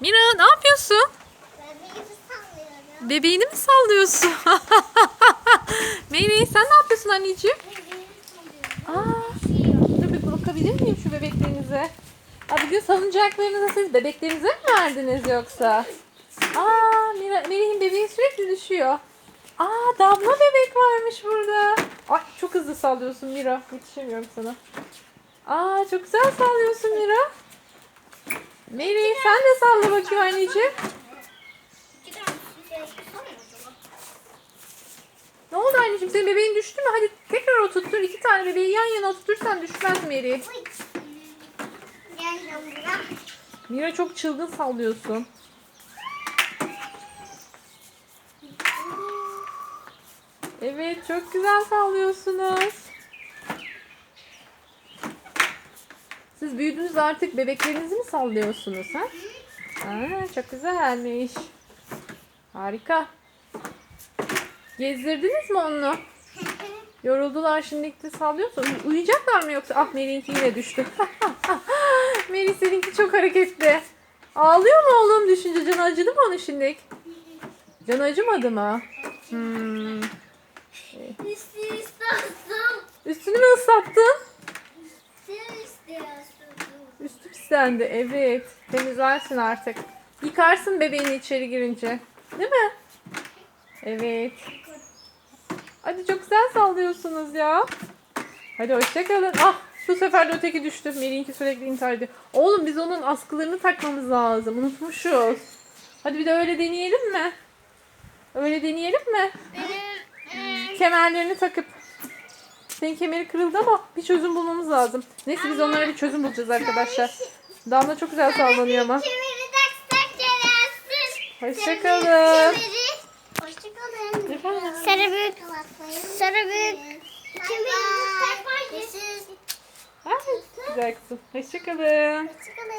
Mira ne yapıyorsun? Bebeğini mi sallıyorsun? Mary sen ne yapıyorsun anneciğim? Aa, dur bir bakabilir miyim şu bebeklerinize? Aa, bugün salıncaklarınızı siz bebeklerinize mi verdiniz yoksa? Aa, Mira, Melih'in bebeği sürekli düşüyor. Aa, damla bebek varmış burada. Ay çok hızlı sallıyorsun Mira. Yetişemiyorum sana. Aa, çok güzel sallıyorsun Mira. Melih sen de salla bakayım anneciğim. Ne oldu anneciğim? Senin bebeğin düştü mü? Hadi tekrar oturtur. İki tane bebeği yan yana oturtursan düşmez Mary. Mira çok çılgın sallıyorsun. Evet çok güzel sallıyorsunuz. Siz büyüdünüz artık bebeklerinizi mi sallıyorsunuz ha? Aa, çok güzelmiş. Harika. Gezdirdiniz mi onu? Yoruldular şimdi de sallıyorsun. Uyuyacaklar mı yoksa? Ah Melih'inki yine düştü. Melih seninki çok hareketli. Ağlıyor mu oğlum düşünce? Canı acıdı mı onun şimdi? Canı acımadı mı? Hmm. Üstü istiyorsun. Üstünü mü ıslattın? Sen istiyorsun. Üstü pislendi. Evet. Temizlersin artık. Yıkarsın bebeğini içeri girince. Değil mi? Evet. Hadi çok güzel sallıyorsunuz ya. Hadi hoşçakalın. Ah bu sefer de öteki düştü. Melih'inki sürekli intihar ediyor. Oğlum biz onun askılarını takmamız lazım. Unutmuşuz. Hadi bir de öyle deneyelim mi? Öyle deneyelim mi? Kemerlerini takıp. Senin kemeri kırıldı ama bir çözüm bulmamız lazım. Neyse biz onlara bir çözüm bulacağız arkadaşlar. Damla çok güzel sallanıyor ama. kemeri taksak gelersin. Hoşçakalın. Hoşçakalın. Efendim? Sarı büyük. Sarı büyük. Kemeri tak var. Ay, güzel kızım. Hoşçakalın. Hoşçakalın.